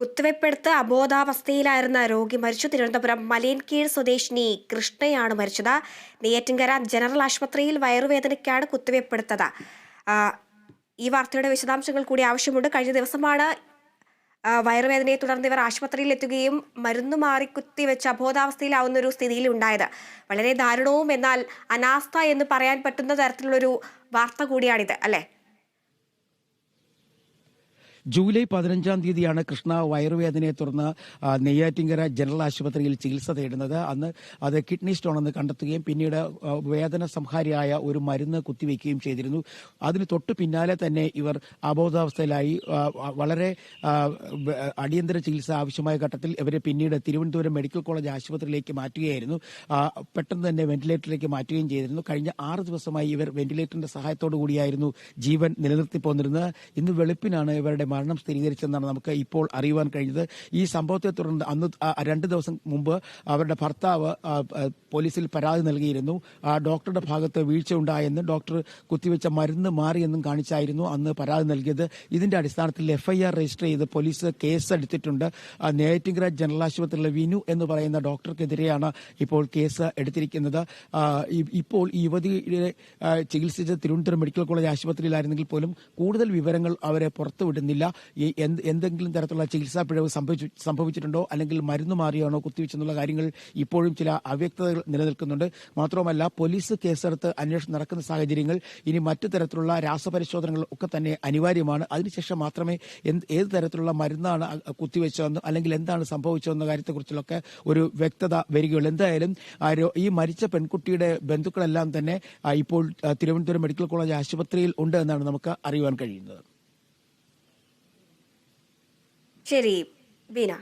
കുത്തിവയ്പ്പെടുത്ത് അബോധാവസ്ഥയിലായിരുന്ന രോഗി മരിച്ചു. തിരുവനന്തപുരം മലയൻകീഴ് സ്വദേശിനി കൃഷ്ണയാണ് മരിച്ചത്. നെയ്യാറ്റിൻകര ജനറൽ ആശുപത്രിയിൽ വയറുവേദനയ്ക്കാണ് കുത്തിവയ്പ്പെടുത്തത് ഈ വാർത്തയുടെ വിശദാംശങ്ങൾ കൂടി ആവശ്യമുണ്ട്. കഴിഞ്ഞ ദിവസമാണ് വയറുവേദനയെ തുടർന്ന് ഇവർ ആശുപത്രിയിൽ എത്തുകയും മരുന്ന് മാറി കുത്തിവെച്ച് അബോധാവസ്ഥയിലാവുന്ന ഒരു സ്ഥിതിയിൽ ഉണ്ടായത്. വളരെ ദാരുണവും എന്നാൽ അനാസ്ഥ എന്ന് പറയാൻ പറ്റുന്ന തരത്തിലുള്ളൊരു വാർത്ത കൂടിയാണിത് അല്ലേ? ജൂലൈ പതിനഞ്ചാം തീയതിയാണ് കൃഷ്ണ വയറുവേദനയെ തുടർന്ന് നെയ്യാറ്റിങ്കര ജനറൽ ആശുപത്രിയിൽ ചികിത്സ തേടുന്നത്. അന്ന് അത് കിഡ്നി സ്റ്റോൺ എന്ന് കണ്ടെത്തുകയും പിന്നീട് വേദന സംഹാരിയായ ഒരു മരുന്ന് കുത്തിവെക്കുകയും ചെയ്തിരുന്നു. അതിന് തൊട്ടു പിന്നാലെ തന്നെ ഇവർ അബോധാവസ്ഥയിലായി വളരെ അടിയന്തര ചികിത്സ ആവശ്യമായ ഘട്ടത്തിൽ ഇവരെ പിന്നീട് തിരുവനന്തപുരം മെഡിക്കൽ കോളേജ് ആശുപത്രിയിലേക്ക് മാറ്റുകയായിരുന്നു. പെട്ടെന്ന് തന്നെ വെന്റിലേറ്ററിലേക്ക് മാറ്റുകയും ചെയ്തിരുന്നു. കഴിഞ്ഞ ആറ് ദിവസമായി ഇവർ വെന്റിലേറ്ററിന്റെ സഹായത്തോടു കൂടിയായിരുന്നു ജീവൻ നിലനിർത്തി പോന്നിരുന്നത്. ഇന്ന് വെളുപ്പിനാണ് ഇവരുടെ മരണം സ്ഥിരീകരിച്ചെന്നാണ് നമുക്ക് ഇപ്പോൾ അറിയുവാൻ കഴിഞ്ഞത്. ഈ സംഭവത്തെ തുടർന്ന് അന്ന് രണ്ട് ദിവസം മുമ്പ് അവരുടെ ഭർത്താവ് പോലീസിൽ പരാതി നൽകിയിരുന്നു. ഡോക്ടറുടെ ഭാഗത്ത് വീഴ്ച ഉണ്ടായെന്നും ഡോക്ടർ കുത്തിവെച്ച മരുന്ന് മാറിയെന്നും കാണിച്ചായിരുന്നു അന്ന് പരാതി നൽകിയത്. ഇതിന്റെ അടിസ്ഥാനത്തിൽ എഫ്ഐആർ രജിസ്റ്റർ ചെയ്ത് പോലീസ് കേസ് എടുത്തിട്ടുണ്ട് ആ, നെയ്യാറ്റിൻകര ജനറൽ ആശുപത്രിയിലെ വിനു എന്ന് പറയുന്ന ഡോക്ടർക്കെതിരെയാണ് ഇപ്പോൾ കേസ് എടുത്തിരിക്കുന്നത്. ഇപ്പോൾ ഈ യുവതിയെ ചികിത്സിച്ച തിരുവനന്തപുരം മെഡിക്കൽ കോളേജ് ആശുപത്രിയിലായിരുന്നെങ്കിൽ പോലും കൂടുതൽ വിവരങ്ങൾ അവരെ പുറത്തുവിടുന്നില്ല. ഈ എന്ത് എന്തെങ്കിലും തരത്തിലുള്ള ചികിത്സാ പിഴവ് സംഭവിച്ചു സംഭവിച്ചിട്ടുണ്ടോ? അല്ലെങ്കിൽ മരുന്ന് മാറിയാണോ കുത്തിവെച്ചെന്നുള്ള കാര്യങ്ങൾ ഇപ്പോഴും ചില അവ്യക്തതകൾ നിലനിൽക്കുന്നുണ്ട്. മാത്രവുമല്ല പോലീസ് കേസെടുത്ത് അന്വേഷണം നടക്കുന്ന സാഹചര്യങ്ങൾ ഇനി മറ്റു തരത്തിലുള്ള രാസപരിശോധനകൾ ഒക്കെ തന്നെ അനിവാര്യമാണ്. അതിനുശേഷം മാത്രമേ ഏത് തരത്തിലുള്ള മരുന്നാണ് കുത്തിവെച്ചതെന്ന് അല്ലെങ്കിൽ എന്താണ് സംഭവിച്ചതെന്ന കാര്യത്തെക്കുറിച്ചുള്ളൊക്കെ ഒരു വ്യക്തത വരികയുള്ളൂ. എന്തായാലും ഈ മരിച്ച പെൺകുട്ടിയുടെ ബന്ധുക്കളെല്ലാം തന്നെ ഇപ്പോൾ തിരുവനന്തപുരം മെഡിക്കൽ കോളേജ് ആശുപത്രിയിൽ ഉണ്ട് എന്നാണ് നമുക്ക് അറിയുവാൻ കഴിയുന്നത്. ശരി ബീന.